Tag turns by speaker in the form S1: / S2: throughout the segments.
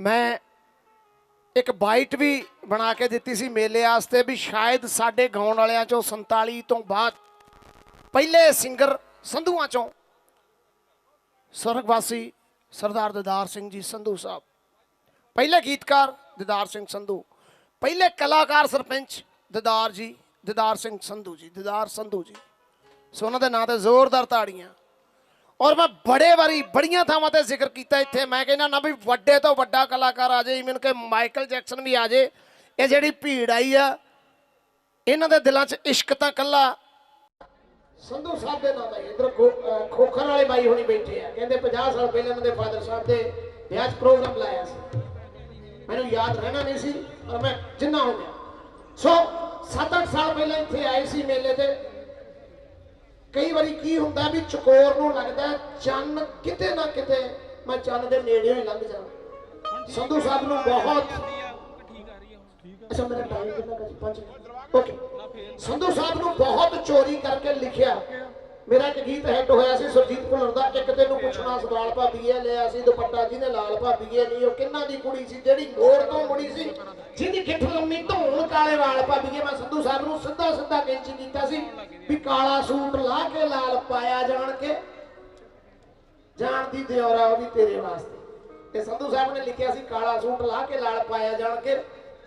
S1: ਮੈਂ ਇੱਕ ਬਾਈਟ ਵੀ ਬਣਾ ਕੇ ਦਿੱਤੀ ਸੀ ਮੇਲੇ ਵਾਸਤੇ ਵੀ ਸ਼ਾਇਦ ਸਾਡੇ ਗਾਉਣ ਵਾਲਿਆਂ ਚੋਂ 47 ਤੋਂ ਬਾਅਦ ਪਹਿਲੇ ਸਿੰਗਰ ਸੰਧੂਆਂ ਚੋਂ। ਸਰਗਵਾਸੀ ਸਰਦਾਰ ਦਿਦਾਰ ਸਿੰਘ ਜੀ ਸੰਧੂ ਸਾਹਿਬ। ਪਹਿਲੇ ਗੀਤਕਾਰ ਦਿਦਾਰ ਸਿੰਘ ਸੰਧੂ। ਪਹਿਲੇ ਕਲਾਕਾਰ ਸਰਪੰਚ ਦਿਦਾਰ ਜੀ, ਦਿਦਾਰ ਸਿੰਘ ਸੰਧੂ ਜੀ, ਦਿਦਾਰ ਸੰਧੂ ਜੀ। ਸੋ ਉਹਨਾਂ ਦੇ ਨਾਂ ਤੇ ਜ਼ੋਰਦਾਰ ਤਾੜੀਆਂ। ਔਰ ਮੈਂ ਬੜੇ ਵਾਰੀ ਬੜੀਆਂ ਥਾਵਾਂ ਤੇ ਜ਼ਿਕਰ ਕੀਤਾ ਇੱਥੇ। ਮੈਂ ਕਹਿੰਦਾ ਨਾ ਵੀ ਵੱਡੇ ਤੋਂ ਵੱਡਾ ਕਲਾਕਾਰ ਆ ਜਾਏ ਇਵਨ ਕਿ ਮਾਈਕਲ ਜੈਕਸਨ ਵੀ ਆ ਜਾਏ ਇਹ ਜਿਹੜੀ ਭੀੜ ਆਈ ਆ, ਇਹਨਾਂ ਦੇ ਦਿਲਾਂ 'ਚ ਇਸ਼ਕ ਤਾਂ ਕੱਲਾ ਸੰਧੂ ਸਾਹਿਬ ਦੇ ਨਾਮ ਹੈ। ਇਧਰ ਖੋਖਰ ਵਾਲੇ ਬਾਈ ਹੁਣੀ ਬੈਠੇ ਆ। ਕਹਿੰਦੇ 50 ਸਾਲ ਪਹਿਲਾਂ ਇਹਨਾਂ ਦੇ ਫਾਦਰ ਸਾਹਿਬ ਦੇ ਵਿਆਹ 'ਚ ਪ੍ਰੋਗਰਾਮ ਲਾਇਆ ਸੀ। ਮੈਨੂੰ ਯਾਦ ਰਹਿਣਾ ਨਹੀਂ ਸੀ ਔਰ ਮੈਂ ਜਿੰਨਾ ਹੋ ਗਿਆ। ਸੋ 7-8 ਸਾਲ ਪਹਿਲਾਂ ਇੱਥੇ ਆਏ ਸੀ ਮੇਲੇ ਤੇ। ਕਈ ਵਾਰੀ ਕੀ ਹੁੰਦਾ ਵੀ ਚਕੋਰ ਨੂੰ ਲੱਗਦਾ ਚੰਨ ਕਿਤੇ ਨਾ ਕਿਤੇ ਮੈਂ ਚੰਨ ਦੇ ਨੇੜੇ ਹੀ ਲੰਘ ਜਾਵਾਂ। ਸੰਧੂ ਸਾਹਿਬ ਨੂੰ ਬਹੁਤ ਅੱਛਾ, ਮੇਰਾ ਟਾਈਮ ਕਿੰਨਾ ਕੁ ਪੰਜ ਓਕੇ ਸੰਧੂ ਸਾਹਿਬ ਨੂੰ ਬਹੁਤ ਚੋਰੀ ਕਰਕੇ ਲਿਖਿਆ। ਮੇਰਾ ਇੱਕ ਗੀਤ ਹਿੱਟ ਹੋਇਆ ਸੀ ਸੁਰਜੀਤ ਭੁੱਲਰ ਦਾ, ਇੱਕ ਤੈਨੂੰ ਪੁੱਛਣਾ ਸਵਾਲ ਭਾਬੀਏ ਲਿਆ ਸੀ ਦੁਪੱਟਾ ਜਿਹਨੇ ਲਾਲ ਭਾਬੀਏ ਨਹੀਂ ਉਹ ਕਿੰਨਾ ਦੀ ਕੁੜੀ ਸੀ, ਜਿਹੜੀ ਮੋੜ ਤੋਂ ਮੁੜੀ ਸੀ, ਜਿਹਦੀ ਗਿੱਠ ਲੰਮੀ ਧੌਣ ਕਾਲੇ ਵਾਲ ਭਾਬੀਏ ਮੈਂ ਸੰਧੂ ਸਾਹਿਬ ਨੂੰ ਸਿੱਧਾ ਸਿੱਧਾ ਕੈਂਚੀ ਕੀਤਾ ਸੀ ਵੀ ਕਾਲਾ ਸੂਟ ਲਾ ਕੇ ਲਾਲ ਪਾਇਆ ਜਾਣ ਕੇ, ਜਾਣ ਦੀ ਦਿਉਰਾ ਉਹ ਵੀ ਤੇਰੇ ਵਾਸਤੇ। ਤੇ ਸੰਧੂ ਸਾਹਿਬ ਨੇ ਲਿਖਿਆ ਸੀ ਕਾਲਾ ਸੂਟ ਲਾ ਕੇ ਲਾਲ ਪਾਇਆ ਜਾਣ ਕੇ,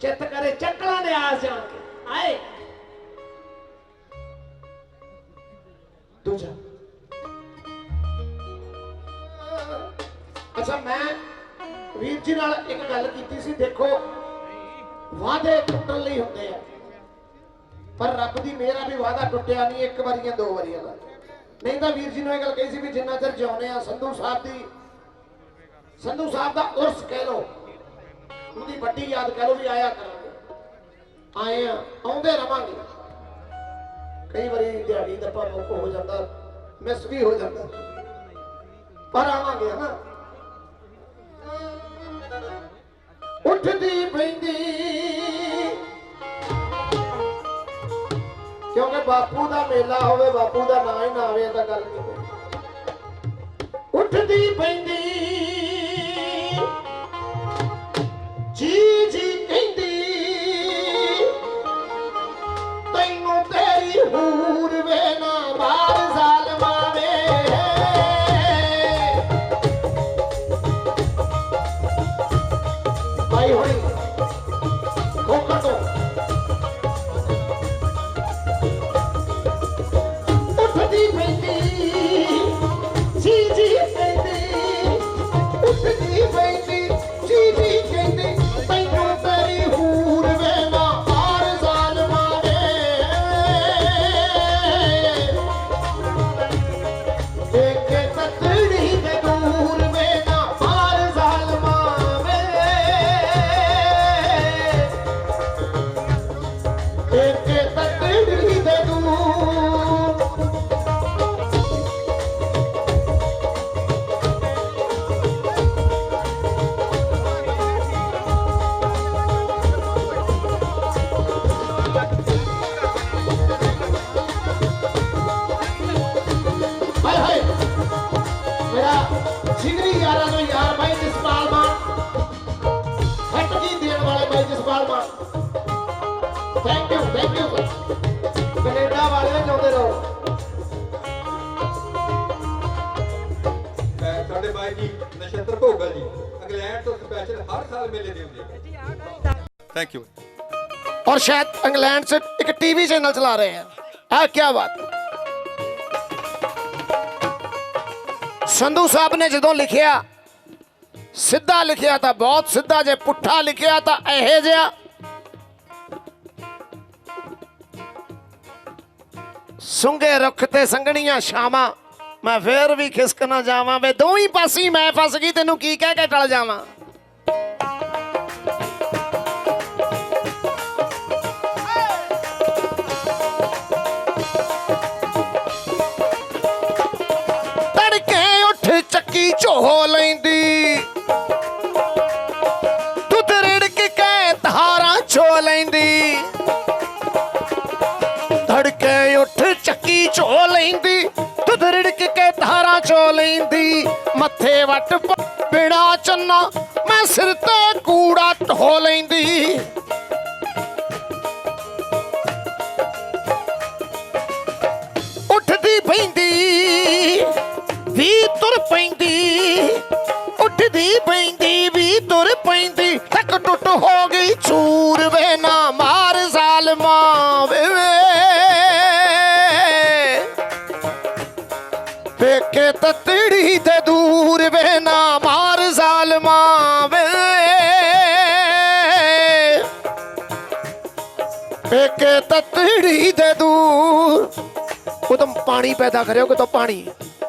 S1: ਚਿੱਤ ਕਰੇ ਚੱਕਲਾਂ ਦੇ ਆਸ ਜਾਣ ਕੇ। ਆਏ। ਦੂਜਾ ਅੱਛਾ, ਮੈਂ ਵੀਰ ਜੀ ਨਾਲ ਇੱਕ ਗੱਲ ਕੀਤੀ ਸੀ, ਦੇਖੋ, ਵਾਅਦੇ ਟੁੱਟਣ ਲਈ ਹੁੰਦੇ ਆ। ਪਰ ਰੱਬ ਦੀ ਮਿਹਰ ਆ ਵੀ ਵਾਅਦਾ ਟੁੱਟਿਆ ਨਹੀਂ, ਇੱਕ ਵਾਰੀ ਜਾਂ ਦੋ ਵਾਰੀਆਂ ਦਾ। ਨਹੀਂ ਤਾਂ ਵੀਰ ਜੀ ਨੂੰ ਇਹ ਗੱਲ ਕਹੀ ਸੀ ਵੀ ਜਿੰਨਾ ਚਿਰ ਜਿਉਂਦੇ ਆ, ਸੰਧੂ ਸਾਹਿਬ ਦੀ ਸੰਧੂ ਸਾਹਿਬ ਦਾ ਉਰਸ ਕਹਿ ਲੋ ਉਹਦੀ ਵੱਡੀ ਯਾਦ ਕਹਿ ਲੋ ਵੀ ਆਇਆ ਕਰਾਂਗੇ। ਆਏ ਆ, ਆਉਂਦੇ ਰਵਾਂਗੇ। ਕਈ ਵਾਰੀ ਦਿਹਾੜੀ ਦਾ ਭਾਵ ਹੋ ਜਾਂਦਾ ਮਿਸ ਵੀ ਹੋ ਜਾਂਦਾ। ਪਰ ਆਵਾਂਗੇ ਹਨਾ। ਉੱਠਦੀ ਪੈਂਦੀ। ਕਿਉਂਕਿ ਬਾਪੂ ਦਾ ਮੇਲਾ ਹੋਵੇ, ਬਾਪੂ ਦਾ ਨਾਂ ਹੀ ਨਾ ਆਵੇ ਤਾਂ ਗੱਲ ਕਿਵੇਂ ਉੱਠਦੀ ਪੈਂਦੀ। ਜੀ ਜੀ
S2: ਭੋਗਲ ਜੀ ਇੰਗਲੈਂਡ ਤੋਂ ਸਪੈਸ਼ਲ ਹਰ ਸਾਲ ਮੇਲੇ ਦੇ ਹੁੰਦੇ ਥੈਂਕ ਯੂ
S1: और शायद इंग्लैंड से एक टीवी चैनल चला रहे हैं आ क्या बात ਸੰਧੂ ਸਾਹਿਬ ਨੇ ਜਦੋਂ ਲਿਖਿਆ ਸਿੱਧਾ ਲਿਖਿਆ ਤਾਂ ਬਹੁਤ ਸਿੱਧਾ ਜੇ ਪੁੱਠਾ ਲਿਖਿਆ ਤਾਂ ਇਹੇ ਜਿਹਾ ਸੁੰਗੇ ਰੁੱਖ ਤੇ ਸੰਗਣੀਆਂ ਸ਼ਾਮਾਂ ਮੈਂ ਫੇਰ ਵੀ ਖਿਸਕ ਨਾ ਜਾਵਾਂ, ਵੇ ਦੋਹੀਂ ਪਾਸੇ ਮੈਂ ਫਸ ਗਈ, ਤੈਨੂੰ ਕੀ ਕਹਿ ਕੇ ਟਲ ਜਾਵਾਂ? ਤੜਕੇ ਉੱਠ ਚੱਕੀ ਝੋ ਲੈਂਦੀ। ਦੁੱਧ ਰਿੜਕ ਕੇ ਧਾਰਾਂ ਚੋ ਲੈਂਦੀ। ਚੋ ਲੈਂਦੀ ਮੱਥੇ ਵੱਟ ਬਿਨਾ ਚੰਨਾ ਮੈਂ ਸਿਰ ਤੇ ਕੂੜਾ ਢੋ ਲੈਂਦੀ। ਉਹ ਤੁਮ ਪਾਣੀ ਪੈਦਾ ਕਰਿਓ ਕਿ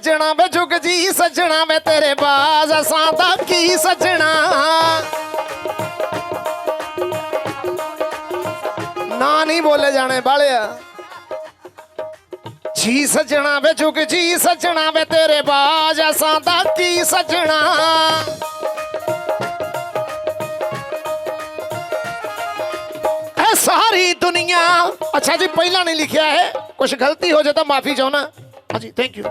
S1: ਸੱਜਣਾ ਵੇ ਜੁਗ ਜੀ ਸੱਜਣਾ ਵੇ ਤੇਰੇ ਬਾਜ਼ ਅਸਾਂ ਦਾ ਕੀ ਸੱਜਣਾ ਨਾ ਨਹੀਂ ਬੋਲੇ ਜਾਣੇ ਬਾਲਿਆ ਜੀ ਸੱਜਣਾ ਵੇ ਜੁਗ ਜੀ ਸੱਜਣਾ ਵੇ ਤੇਰੇ ਬਾਜ਼ ਅਸਾਂ ਦਾ ਕੀ ਸੱਜਣਾ ਇਹ ਸਾਰੀ ਦੁਨੀਆ ਅੱਛਾ ਜੀ ਪਹਿਲਾਂ ਨਹੀਂ ਲਿਖਿਆ ਹੈ ਕੁਝ ਗਲਤੀ ਹੋ ਜਾਏ ਤਾਂ ਮਾਫੀ ਚਾਹਣਾ ਹਾਂਜੀ ਥੈਂਕ ਯੂ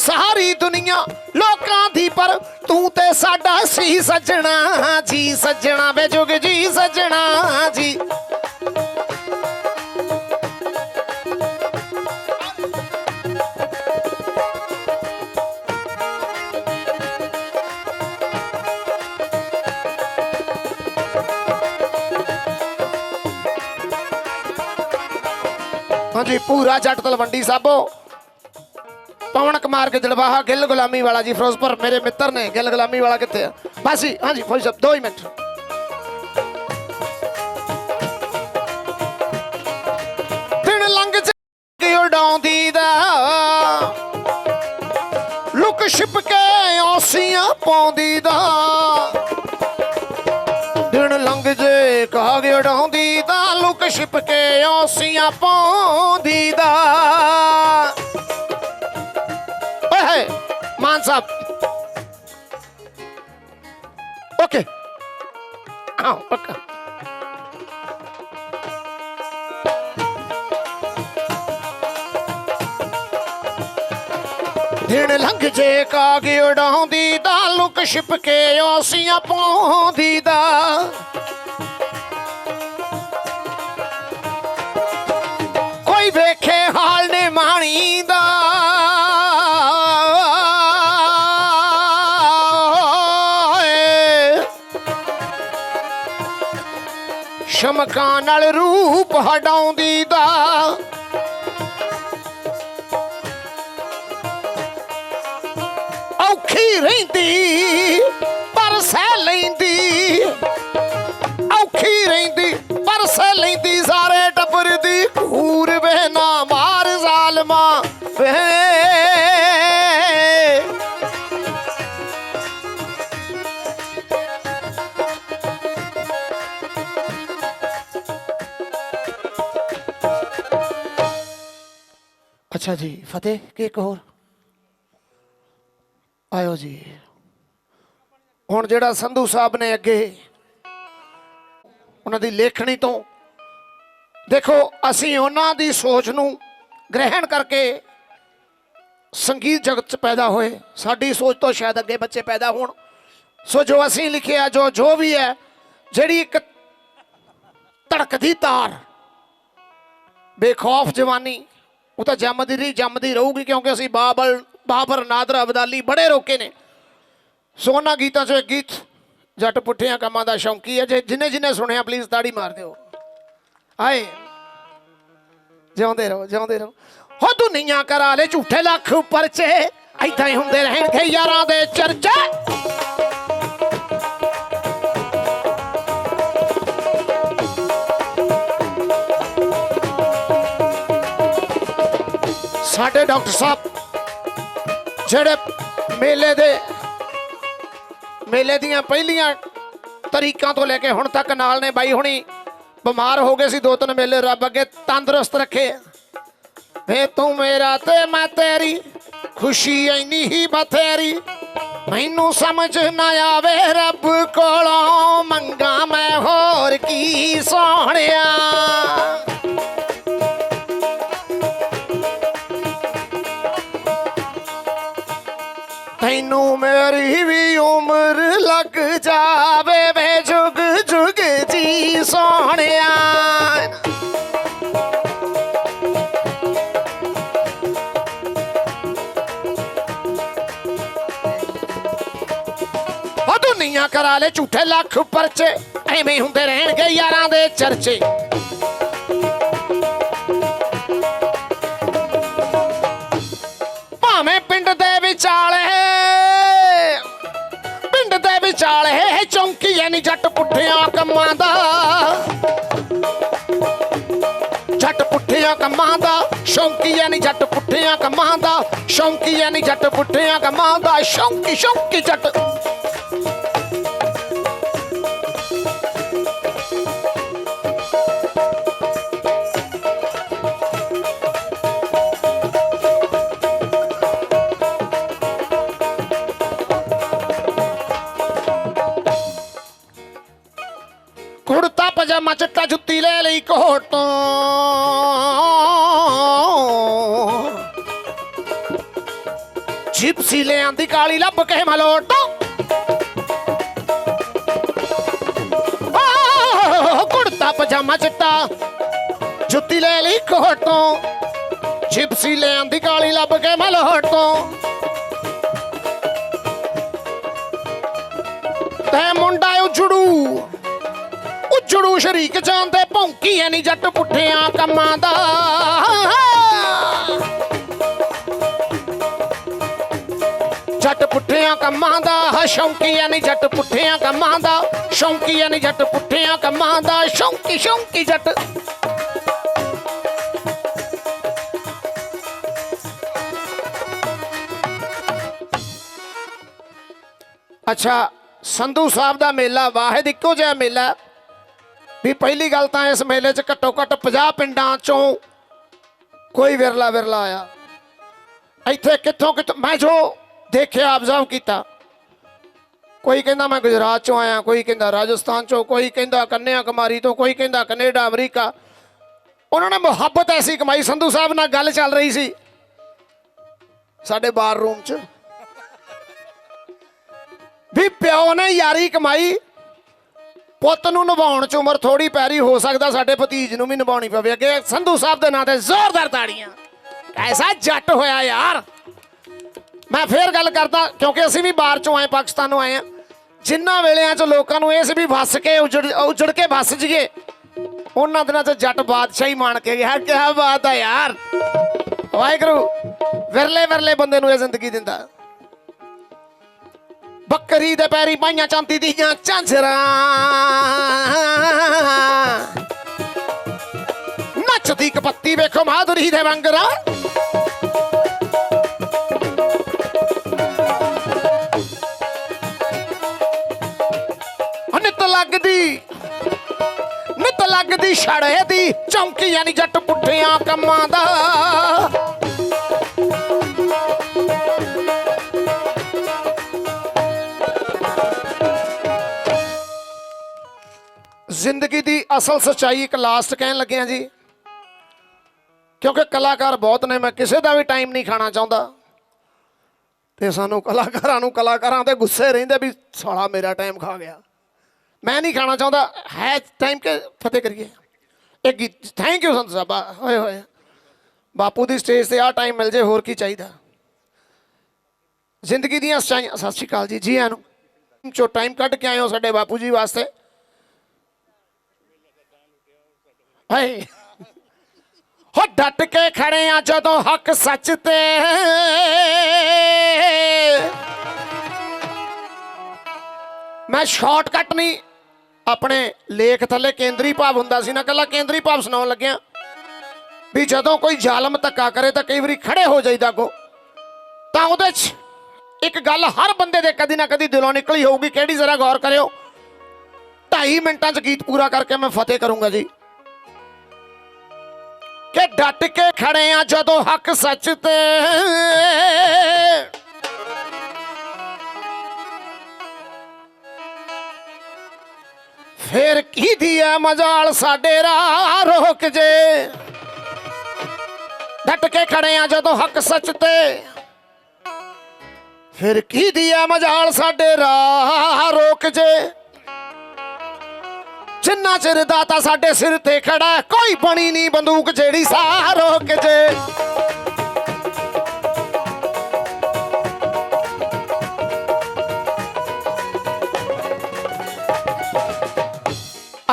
S1: ਸਾਰੀ ਦੁਨੀਆ ਲੋਕਾਂ ਦੀ, ਪਰ ਤੂੰ ਤੇ ਸਾਡਾ ਸੀ ਸੱਜਣਾ ਜੀ, ਸੱਜਣਾ ਵੇ ਜੁਗ ਜੀ, ਸੱਜਣਾ ਜੀ। ਹਾਂਜੀ, ਪੂਰਾ ਜੱਟ ਤਲਵੰਡੀ ਸਾਬੋ। ਪਵਨ ਕੁਮਾਰ ਕੇ ਜਲਵਾਹਾ ਗਿੱਲ ਗੁਲਾਮੀ ਵਾਲਾ ਜੀ ਫਿਰੋਜ਼ਪੁਰ ਮੇਰੇ ਮਿੱਤਰ ਨੇ ਗਿੱਲ ਗੁਲਾਮੀ ਵਾਲਾ ਕਿੱਥੇ ਆ ਬਸ ਜੀ ਹਾਂਜੀ ਫੌਜੀ ਸਾਹਿਬ ਦੋ ਹੀ ਮਿੰਟ ਦਿਨ ਲੰਘ ਕੇ ਉਡਾਉਂਦੀ ਦਾ ਲੁਕ ਛਿਪ ਕੇ ਔਸੀਆਂ ਪਾਉਂਦੀ ਦਾ ਦਿਨ ਲੰਘ ਜੇ ਕਾਗ ਉਡਾਉਂਦੀ ਦਾ ਲੁਕ ਛਿਪ ਕੇ ਔਸੀਆਂ ਪਾਉਂਦੀ ਦਾ ਓਏ ਮਾਨ ਸਾਹਿਬ ਓਕੇ ਆਓ ਪੱਕਾ ਦਿਨ ਲੰਘ ਜੇ ਕਾਗ ਉਡਾਉਂਦੀ ਦਾ, ਲੁਕ ਛਿਪ ਕੇ ਔਸੀਆਂ ਪਾਉਂਦੀ ਦਾ। ਸ਼ਮਕਾਂ ਨਾਲ ਰੂਪ ਹਟਾਉਂਦੀ ਦਾ। ਔਖੀ ਰਹਿੰਦੀ, ਪਰ ਸਹਿ ਲੈਂਦੀ। ਔਖੀ ਰਹਿੰਦੀ, ਪਰ ਸਹਿ ਲੈਂਦੀ ਸਾਰੇ ਅੱਛਾ ਜੀ, ਫਤਿਹ, ਕੀ ਇੱਕ ਹੋਰ? ਆਇਓ ਜੀ। ਹੁਣ ਜਿਹੜਾ ਸੰਧੂ ਸਾਹਿਬ ਨੇ ਅੱਗੇ ਉਹਨਾਂ ਦੀ ਲੇਖਣੀ ਤੋਂ, ਦੇਖੋ, ਅਸੀਂ ਉਹਨਾਂ ਦੀ ਸੋਚ ਨੂੰ ਗ੍ਰਹਿਣ ਕਰਕੇ ਸੰਗੀਤ ਜਗਤ 'ਚ ਪੈਦਾ ਹੋਏ। ਸਾਡੀ ਸੋਚ ਤੋਂ ਸ਼ਾਇਦ ਅੱਗੇ ਬੱਚੇ ਪੈਦਾ ਹੋਣ। ਸੋ ਜੋ ਅਸੀਂ ਲਿਖਿਆ, ਜੋ ਜੋ ਵੀ ਹੈ, ਜਿਹੜੀ ਇੱਕ ਧੜਕਦੀ ਤਾਰ, ਬੇਖੌਫ ਜਵਾਨੀ ਉਹ ਤਾਂ ਜੰਮਦੀ ਰਹੀ, ਜੰਮਦੀ ਰਹੂਗੀ ਕਿਉਂਕਿ ਅਸੀਂ ਬਾਬਲ, ਬਾਬਰ ਨਾਦਰ ਅਬਦਾਲੀ ਬੜੇ ਰੋਕੇ ਨੇ। ਸੋ ਗੀਤਾਂ 'ਚੋਂ ਇੱਕ ਗੀਤ ਜੱਟ ਪੁੱਠਿਆਂ ਕੰਮਾਂ ਦਾ ਸ਼ੌਂਕੀ ਹੈ ਜੇ ਜਿਨੇ ਜਿਨੇ ਸੁਣਿਆ ਪਲੀਜ਼ ਤਾੜੀ ਮਾਰ ਦਿਓ। ਆਏ ਜਿਉਂਦੇ ਰਹੋ ਜਿਉਂਦੇ ਰਹੋ। ਹੋ ਦੁਨੀਆ ਕਰਾ ਲੈ ਝੂਠੇ ਲੱਖ ਪਰਚੇ ਐਦਾਂ ਹੀ ਹੁੰਦੇ ਰਹਿਣਗੇ ਯਾਰਾਂ ਦੇ ਚਰਚੇ। ਸਾਡੇ ਡਾਕਟਰ ਸਾਹਿਬ, ਜਿਹੜੇ ਮੇਲੇ ਦੇ ਮੇਲੇ ਦੀਆਂ ਪਹਿਲੀਆਂ ਤਰੀਕਾਂ ਤੋਂ ਲੈ ਕੇ ਹੁਣ ਤੱਕ ਨਾਲ ਨੇ ਬਾਈ ਹੁਣੀ, ਬਿਮਾਰ ਹੋ ਗਏ ਸੀ ਦੋ ਤਿੰਨ ਮੇਲੇ, ਰੱਬ ਅੱਗੇ ਤੰਦਰੁਸਤ ਰੱਖੇ। ਵੇ ਤੂੰ ਮੇਰਾ ਤੇ ਮੈਂ ਤੇਰੀ ਖੁਸ਼ੀ ਐਨੀ ਹੀ ਬਥੇਰੀ, ਮੈਨੂੰ ਸਮਝ ਨਾ ਆਵੇ ਰੱਬ ਕੋਲੋਂ ਮੰਗਾ ਮੈਂ ਹੋਰ ਕੀ ਸੋਹਣਿਆ। ਤੈਨੂੰ ਮੇਰੀ ਵੀ ਉਮਰ ਲੱਗ ਜਾਵੇ ਵੇ ਜੁਗ ਜੁਗ ਜੀ ਸੋਹਣਿਆ। ਉਹ ਦੁਨੀਆ ਕਰਾ ਲੈ ਝੂਠੇ ਲੱਖ ਪਰਚੇ, ਐਵੇਂ ਹੁੰਦੇ ਰਹਿਣਗੇ ਯਾਰਾਂ ਦੇ ਚਰਚੇ। ਭਾਵੇਂ ਪਿੰਡ ਦੇ ਵਿਚਾਲੇ ਵਿਚਾਲੇ ਚੌਂਕੀ ਐ ਨੀ ਜੱਟ ਪੁੱਠਿਆਂ ਕੰਮਾਂ ਦਾ। ਜੱਟ ਪੁੱਠਿਆਂ ਕੰਮਾਂ ਦਾ, ਸ਼ੌਂਕੀ ਐ ਨੀ ਜੱਟ ਪੁੱਠਿਆਂ ਕੰਮਾਂ ਦਾ, ਸ਼ੌਂਕੀ ਐ ਨੀ ਜੱਟ ਪੁੱਠਿਆਂ ਕੰਮਾਂ ਦਾ, ਸ਼ੌਂਕੀ ਸ਼ੌਂਕੀ ਜੱਟ। ਪਜਾਮਾ ਚਿੱਟਾ ਜੁੱਤੀ ਲੈ ਲਈ ਕੋਟ। ਤੋਂ ਜਿਪਸੀ ਲੈ ਆਂਦੀ ਕਾਲੀ ਲੱਭ ਕੇ ਮਲੋਟ ਆਹ, ਕੁੜਤਾ ਪਜਾਮਾ ਚਿੱਟਾ ਜੁੱਤੀ ਲੈ ਲਈ ਕੋਟ। ਤੋਂ ਜਿਪਸੀ ਲੈ ਆਂਦੀ ਕਾਲੀ ਲੱਭ ਕੇ ਮਲੋਟ ਤੋਂ ਤੇ ਮੁੰਡਾ ਉਜੜੂ। ਉਜੜੂ ਸ਼ਰੀਕ ਜਾਂਦੇ ਭੌਂਕੀ ਐ ਨਹੀਂ ਜੱਟ ਪੁੱਠਿਆਂ ਕੰਮਾਂ ਦਾ। ਜੱਟ ਪੁੱਠਿਆਂ ਕੰਮਾਂ ਦਾ ਸ਼ੌਂਕੀ ਐ ਨਹੀਂ ਜੱਟ ਪੁੱਠਿਆਂ ਕੰਮਾਂ ਦਾ। ਸ਼ੌਂਕੀ ਐ ਨਹੀਂ ਜੱਟ ਪੁੱਠਿਆਂ ਕੰਮਾਂ ਦਾ, ਸ਼ੌਂਕੀ ਸ਼ੌਂਕੀ ਜੱਟ। ਅੱਛਾ, ਸੰਧੂ ਸਾਹਿਬ ਦਾ ਮੇਲਾ ਵਾਹਿਦ ਇੱਕੋ ਜਿਹਾ ਮੇਲਾ ਵੀ ਪਹਿਲੀ ਗੱਲ ਤਾਂ ਇਸ ਮੇਲੇ 'ਚ ਘੱਟੋ ਘੱਟ 50 ਪਿੰਡਾਂ ਚੋਂ ਕੋਈ ਵਿਰਲਾ ਵਿਰਲਾ ਆਇਆ। ਇੱਥੇ ਕਿੱਥੋਂ ਕਿੱਥੋਂ ਮੈਂ ਜੋ ਦੇਖਿਆ ਆਬਜ਼ਰਵ ਕੀਤਾ। ਕੋਈ ਕਹਿੰਦਾ ਮੈਂ ਗੁਜਰਾਤ ਚੋਂ ਆਇਆ, ਕੋਈ ਕਹਿੰਦਾ ਰਾਜਸਥਾਨ ਚੋਂ, ਕੋਈ ਕਹਿੰਦਾ ਕੰਨਿਆ ਕੁਮਾਰੀ ਤੋਂ, ਕੋਈ ਕਹਿੰਦਾ ਕੈਨੇਡਾ, ਅਮਰੀਕਾ। ਉਹਨਾਂ ਨੇ ਮੁਹੱਬਤ ਐਸੀ ਕਮਾਈ। ਸੰਧੂ ਸਾਹਿਬ ਨਾਲ ਗੱਲ ਚੱਲ ਰਹੀ ਸੀ ਸਾਡੇ ਬਾਰ ਰੂਮ 'ਚ। ਵੀ ਪਿਓ ਨੇ ਯਾਰੀ ਕਮਾਈ ਪੁੱਤ ਨੂੰ ਨਿਭਾਉਣ ਚ ਉਮਰ ਥੋੜੀ ਪੈਰੀ ਹੋ ਸਕਦਾ, ਸਾਡੇ ਭਤੀਜ ਨੂੰ ਵੀ ਨਿਭਾਉਣੀ ਪਵੇ। ਅੱਗੇ ਸੰਧੂ ਸਾਹਿਬ ਦੇ ਨਾਂ ਤੇ ਜ਼ੋਰਦਾਰ ਤਾੜੀਆਂ। ਐਸਾ ਜੱਟ ਹੋਇਆ ਯਾਰ। ਮੈਂ ਫੇਰ ਗੱਲ ਕਰਦਾ, ਕਿਉਂਕਿ ਅਸੀਂ ਵੀ ਬਾਹਰ ਚੋਂ ਆਏ, ਪਾਕਿਸਤਾਨੋਂ ਆਏ ਆ। ਜਿੰਨਾ ਵੇਲਿਆਂ ਚ ਲੋਕਾਂ ਨੂੰ ਇਹ ਸੀ ਵੀ ਵਸ ਕੇ ਉਜੜ ਉਜੜ ਕੇ ਵਸ ਜੀਏ ਉਹਨਾਂ ਦਿਨਾਂ ਚ ਜੱਟ ਬਾਦਸ਼ਾਹੀ ਮਾਣ ਕੇ ਗਿਆ। ਕੀ ਬਾਤ ਆ ਯਾਰ। ਵਾਹਿਗੁਰੂ ਵਿਰਲੇ ਵਿਰਲੇ ਬੰਦੇ ਨੂੰ ਇਹ ਜ਼ਿੰਦਗੀ ਦਿੰਦਾ। ਬੱਕਰੀ ਦੇ ਪੈਰੀ ਪਾਈਆਂ ਚਾਂਦੀ ਦੀਆਂ ਝਾਂਜਰਾਂ ਨੱਚਦੀ ਕਪੱਤੀ ਵੇਖੋ ਮਾਧੁਰੀ ਦੇ ਵੰਗਰਾ ਉਹ ਨਿੱਤ ਲੱਗਦੀ ਨਿੱਤ ਲੱਗਦੀ ਛੜੇ ਦੀ ਚੌਂਕੀ ਯਾਨੀ ਜੱਟ ਪੁੱਠਿਆਂ ਕੰਮਾਂ ਦਾ ਜ਼ਿੰਦਗੀ ਦੀ ਅਸਲ ਸਚਾਈ ਇੱਕ ਲਾਸਟ ਕਹਿਣ ਲੱਗਿਆ ਜੀ। ਕਿਉਂਕਿ ਕਲਾਕਾਰ ਬਹੁਤ ਨੇ, ਮੈਂ ਕਿਸੇ ਦਾ ਵੀ ਟਾਈਮ ਨਹੀਂ ਖਾਣਾ ਚਾਹੁੰਦਾ। ਤੇ ਸਾਨੂੰ ਕਲਾਕਾਰਾਂ ਨੂੰ ਕਲਾਕਾਰਾਂ ਤੇ ਗੁੱਸੇ ਰਹਿੰਦੇ ਵੀ ਸਾਲਾ ਮੇਰਾ ਟਾਈਮ ਖਾ ਗਿਆ। ਮੈਂ ਨਹੀਂ ਖਾਣਾ ਚਾਹੁੰਦਾ। ਹੈ ਟਾਈਮ ਕੇ ਫਤਿਹ ਕਰੀਏ। ਇਹ ਗੀਤ ਥੈਂਕ ਯੂ ਸੰਤ ਸਾਹਿਬ। ਹੋਏ ਹੋਏ। ਬਾਪੂ ਦੀ ਸਟੇਜ ਤੇ ਆ ਟਾਈਮ ਮਿਲ ਜੇ, ਹੋਰ ਕੀ ਚਾਹੀਦਾ? ਜ਼ਿੰਦਗੀ ਦੀਆਂ ਸੱਚਾਈਆਂ ਸਤਿ ਸ਼੍ਰੀ ਅਕਾਲ ਜੀ ਜੀ ਆਇਆਂ ਨੂੰ। ਚੋ ਟਾਈਮ ਕੱਢ ਕੇ ਆਏ ਹੋ ਸਾਡੇ ਬਾਪੂ ਜੀ ਵਾਸਤੇ। ਹਾਏ। ਹੋ ਡਟ ਕੇ ਖੜੇ ਆ ਜਦੋਂ ਹੱਕ ਸੱਚ ਤੇ। ਮੈਂ ਸ਼ਾਰਟਕਟ ਨਹੀਂ, ਆਪਣੇ ਲੇਖ ਥੱਲੇ ਕੇਂਦਰੀ ਭਾਵ ਹੁੰਦਾ ਸੀ ਨਾ ਕੱਲਾ ਕੇਂਦਰੀ ਭਾਵ ਸੁਣਾਉਣ ਲੱਗਿਆ। ਵੀ ਜਦੋਂ ਕੋਈ ਜ਼ਾਲਮ ਧੱਕਾ ਕਰੇ ਤਾਂ ਕਈ ਵਾਰੀ ਖੜੇ ਹੋ ਜਾਈਦਾ ਕੋ ਤਾਂ ਉਹਦੇ 'ਚ ਇੱਕ ਗੱਲ ਹਰ ਬੰਦੇ ਦੇ ਕਦੀ ਨਾ ਕਦੀ ਦਿਲੋਂ ਨਿਕਲੀ ਹੋਊਗੀ, ਕਿਹੜੀ ਜ਼ਰਾ ਗੌਰ ਕਰਿਓ। ਢਾਈ ਮਿੰਟਾਂ 'ਚ ਗੀਤ ਪੂਰਾ ਕਰਕੇ ਮੈਂ ਫਤਿਹ ਕਰੂੰਗਾ ਜੀ। ਕਿ ਡਟ ਕੇ ਖੜੇ ਆ ਜਦੋਂ ਹੱਕ ਸੱਚ ਤੇ। ਫੇਰ ਕੀ ਦੀਆ ਮਜਾਲ ਸਾਡੇ ਰਾਹ ਰੋਕ ਜੇ। ਡਟ ਕੇ ਖੜੇ ਆ ਜਦੋਂ ਹੱਕ ਸੱਚ ਤੇ। ਫਿਰ ਕੀ ਦੀਆ ਮਜਾਲ ਸਾਡੇ ਰਾਹ ਰੋਕ ਜੇ। ਜਿੰਨਾ ਚਿਰ ਦਾਤਾ ਸਾਡੇ ਸਿਰ ਤੇ ਖੜਾ ਕੋਈ ਬਣੀ ਨਹੀਂ ਬੰਦੂਕ ਜਿਹੜੀ ਸਾਹ ਰੋਕ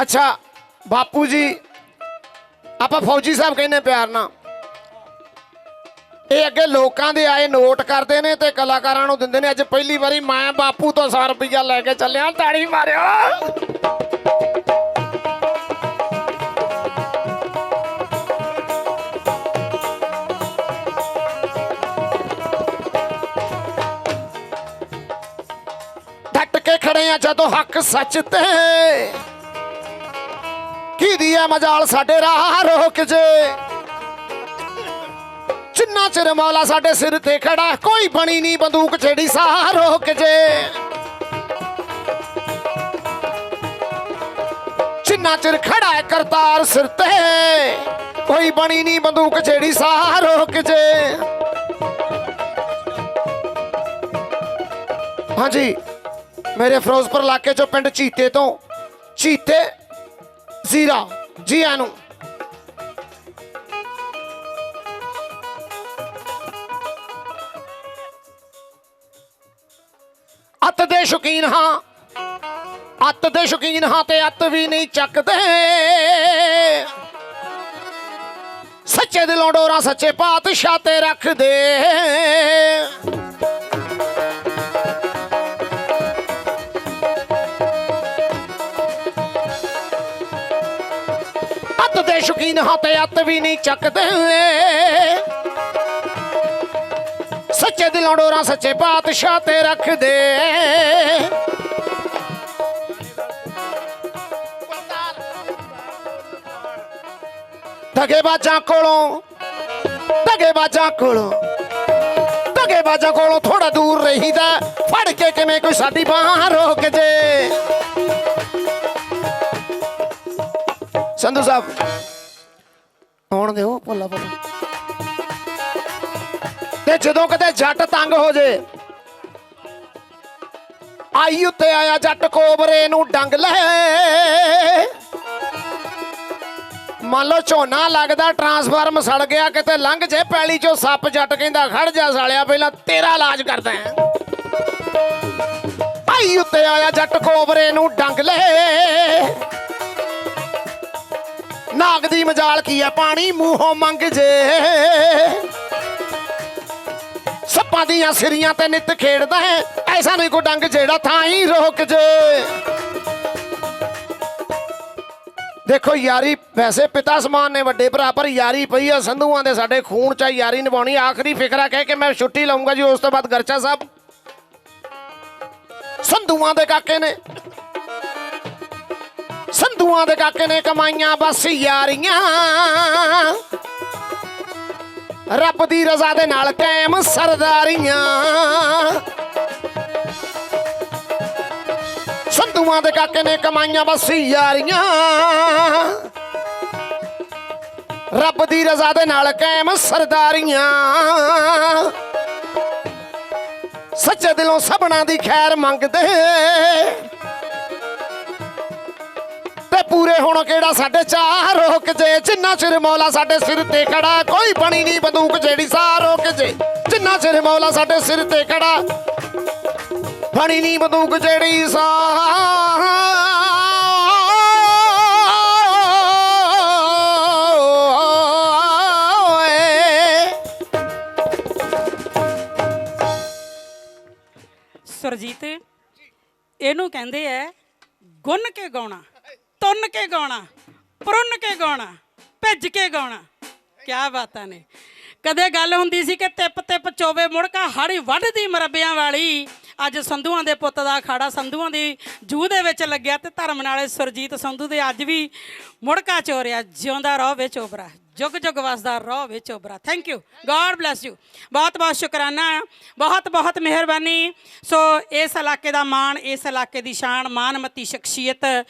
S1: ਅੱਛਾ, ਬਾਪੂ ਜੀ, ਆਪਾਂ ਫੌਜੀ ਸਾਹਿਬ ਕਹਿੰਦੇ ਪਿਆਰ ਨਾਲ। ਇਹ ਅੱਗੇ ਲੋਕਾਂ ਦੇ ਆਏ ਨੋਟ ਕਰਦੇ ਨੇ ਤੇ ਕਲਾਕਾਰਾਂ ਨੂੰ ਦਿੰਦੇ ਨੇ, ਅੱਜ ਪਹਿਲੀ ਵਾਰੀ ਮੈਂ ਬਾਪੂ ਤੋਂ 100 ਰੁਪਇਆ ਲੈ ਕੇ ਚੱਲਿਆ, ਤਾੜੀ ਮਾਰਿਓ। ਆ ਜਦੋਂ ਹੱਕ ਸੱਚ ਤੇ। ਕੀ ਦੀਆ ਮਜਾਲ ਸਾਡੇ ਰਾਹ ਰੋਕ ਜੇ। ਜਿੰਨਾ ਚਿਰ ਮੌਲਾ ਸਾਡੇ ਸਿਰ ਤੇ ਖੜਾ, ਕੋਈ ਬਣੀ ਨਹੀਂ ਬੰਦੂਕ ਛੇੜੀ ਸਾਹ ਰੋਕ ਜੇ। ਜਿੰਨਾ ਚਿਰ ਖੜਾ ਹੈ ਕਰਤਾਰ ਸਿਰ ਤੇ, ਕੋਈ ਬਣੀ ਨਹੀਂ ਬੰਦੂਕ ਛੇੜੀ ਸਾਹ ਰੋਕ ਜੇ। ਹਾਂਜੀ। ਮੇਰੇ ਫਿਰੋਜ਼ਪੁਰ ਇਲਾਕੇ ਚੋਂ ਪਿੰਡ ਚੀਤੇ ਤੋਂ, ਚੀਤੇ ਜ਼ੀਰਾ, ਜੀ ਆਇਆਂ ਅੱਤ ਦੇ ਸ਼ੌਕੀਨ ਹਾਂ, ਅੱਤ ਦੇ ਸ਼ੌਕੀਨ ਹਾਂ ਤੇ ਅੱਤ ਵੀ ਨਹੀਂ ਚੱਕਦੇ। ਸੱਚੇ ਦਿਲੋਂ ਡੋਰਾ ਸੱਚੇ ਪਾਤਸ਼ਾਹ ਤੇ ਰੱਖਦੇ। ਅੱਤ ਸ਼ੌਕੀਨ ਹਾਂ ਤੇ ਅੱਤ ਵੀ ਨਹੀਂ ਚੱਕਦੇ। ਸੱਚੇ ਦਿਲੋਂ ਡੋਰਾ ਸੱਚੇ ਪਾਤਸ਼ਾਹ ਤੇ ਰੱਖਦੇ। ਧਗੇਬਾਜ਼ਾਂ ਕੋਲੋਂ ਧਗੇਬਾਜ਼ਾਂ ਕੋਲੋਂ ਧਗੇਬਾਜ਼ਾਂ ਕੋਲੋਂ ਥੋੜਾ ਦੂਰ ਰਹੀਦਾ। ਫੜ ਕੇ ਕਿਵੇਂ ਕੋਈ ਸਾਡੀ ਬਾਹ ਰੋਕ ਜੇ। ਸੰਧੂ ਸਾਹਿਬ। ਆਉਣ ਦਿਓ ਭੁੱਲਾ ਭੁੱਲਾ। ਤੇ ਜਦੋਂ ਕਦੇ ਜੱਟ ਤੰਗ ਹੋ ਜੇ ਆਈ ਉੱਤੇ ਆਇਆ ਜੱਟ ਕੋਬਰੇ ਨੂੰ ਡੰਗ ਲੈ। ਮੰਨ ਲਓ ਝੋਨਾ ਲੱਗਦਾ ਟਰਾਂਸਫਾਰਮ ਸੜ ਗਿਆ ਕਿਤੇ ਲੰਘ ਜੇ ਪੈਲੀ ਚੋਂ ਸੱਪ ਜੱਟ ਕਹਿੰਦਾ ਖੜ ਜਾ ਸਾਲਿਆ ਪਹਿਲਾਂ ਤੇਰਾ ਇਲਾਜ ਕਰਦਾ ਹਾਂ। ਆਈ ਉੱਤੇ ਆਇਆ ਜੱਟ ਕੋਬਰੇ ਨੂੰ ਡੰਗ ਲੈ। ਨਾਗ ਦੀ ਮਜਾਲ ਕੀ ਹੈ? ਪਾਣੀ ਮੂੰਹੋਂ ਮੰਗ ਜੇ। ਸੱਪਾਂ ਦੀਆਂ ਸਿਰੀਆਂ ਤੇ ਨਿੱਤ ਖੇਡਦਾ ਹੈ। ਐਸਾ ਨਹੀਂ ਕੋ ਡੰਗ ਜਿਹੜਾ ਥਾਂ ਹੀ ਰੋਕ ਜੇ। ਦੇਖੋ, ਯਾਰੀ, ਵੈਸੇ ਪਿਤਾ ਸਮਾਨ ਨੇ ਵੱਡੇ ਭਰਾ, ਪਰ ਯਾਰੀ ਪਈ ਆ। ਸੰਧੂਆਂ ਦੇ ਸਾਡੇ ਖੂਨ ਚ ਯਾਰੀ ਨਿਭਾਉਣੀ। ਆਖਰੀ ਫਿਕਰਾ ਕਹਿ ਕੇ ਮੈਂ ਛੁੱਟੀ ਲਵਾਂਗਾ ਜੀ। ਉਸ ਤੋਂ ਬਾਅਦ ਗਰਚਾ ਸਾਹਿਬ। ਸੰਧੂਆਂ ਦੇ ਕਾਕੇ ਨੇ। ਸੰਧੂਆਂ ਦੇ ਕਾਕੇ ਨੇ ਕਮਾਈਆਂ, ਬਸ ਯਾਰੀਆਂ। ਰੱਬ ਦੀ ਰਜ਼ਾ ਦੇ ਨਾਲ ਕਾਇਮ ਸਰਦਾਰੀਆਂ। ਸੰਧੂਆਂ ਦੇ ਕਾਕੇ ਨੇ ਕਮਾਈਆਂ, ਬਸ ਯਾਰੀਆਂ। ਰੱਬ ਦੀ ਰਜ਼ਾ ਦੇ ਨਾਲ ਕਾਇਮ ਸਰਦਾਰੀਆਂ। ਸੱਚੇ ਦਿਲੋਂ ਸਭਨਾ ਦੀ ਖੈਰ ਮੰਗਦੇ। ਤੇ ਪੂਰੇ ਹੁਣ ਕਿਹੜਾ ਸਾਡੇ ਚਾਹ ਰੋਕ ਜੇ? ਜਿੰਨਾ ਚਿਰ ਮੌਲਾ ਸਾਡੇ ਸਿਰ ਤੇ ਖੜਾ, ਕੋਈ ਬਣੀ ਨਹੀਂ ਬੰਦੂਕ ਜਿਹੜੀ ਸਾਹ ਰੋਕ ਜੇ। ਜਿੰਨਾ ਚਿਰ ਮੌਲਾ ਸਾਡੇ ਸਿਰ ਤੇ ਖੜਾ, ਬਣੀ ਨਹੀਂ ਬੰਦੂਕ ਜਿਹੜੀ ਸਾਹ
S3: ਸੁਰਜੀਤ, ਇਹਨੂੰ ਕਹਿੰਦੇ ਐ, ਗੁੰਨ ਕੇ ਗਾਉਣਾ। ਤੁੰਨ ਕੇ ਗਾਉਣਾ, ਪੁਰਨ ਕੇ ਗਾਉਣਾ, ਭਿੱਜ ਕੇ ਗਾਉਣਾ। ਕੀ ਬਾਤਾਂ ਨੇ। ਕਦੇ ਗੱਲ ਹੁੰਦੀ ਸੀ ਕਿ ਤਿੱਪ ਤਿੱਪ ਚੋਵੇ ਮੁੜਕਾ, ਹਾੜੀ ਵੱਢਦੀ ਮਰੱਬਿਆਂ ਵਾਲੀ। ਅੱਜ ਸੰਧੂਆਂ ਦੇ ਪੁੱਤ ਦਾ ਅਖਾੜਾ ਸੰਧੂਆਂ ਦੀ ਜੂਹ ਦੇ ਵਿੱਚ ਲੱਗਿਆ ਤੇ ਧਰਮ ਨਾਲੇ ਸੁਰਜੀਤ ਸੰਧੂ ਦੇ ਅੱਜ ਵੀ ਮੁੜਕਾ ਚੋਰਿਆ, ਜਿਉਂਦਾ ਰਹੋ ਵਿੱਚ ਚੋਬਰਾ ਜੁਗ ਜੁਗ ਵਸਦਾ ਰਹੋ ਵਿੱਚ ਚੋਬਰਾ thank you God bless you ਬਹੁਤ ਬਹੁਤ ਸ਼ੁਕਰਾਨਾ। ਬਹੁਤ ਬਹੁਤ ਮਿਹਰਬਾਨੀ। ਸੋ ਇਸ ਇਲਾਕੇ ਦਾ ਮਾਣ, ਇਸ ਇਲਾਕੇ ਦੀ ਸ਼ਾਨ, ਮਾਨਮਤੀ ਸ਼ਖਸੀਅਤ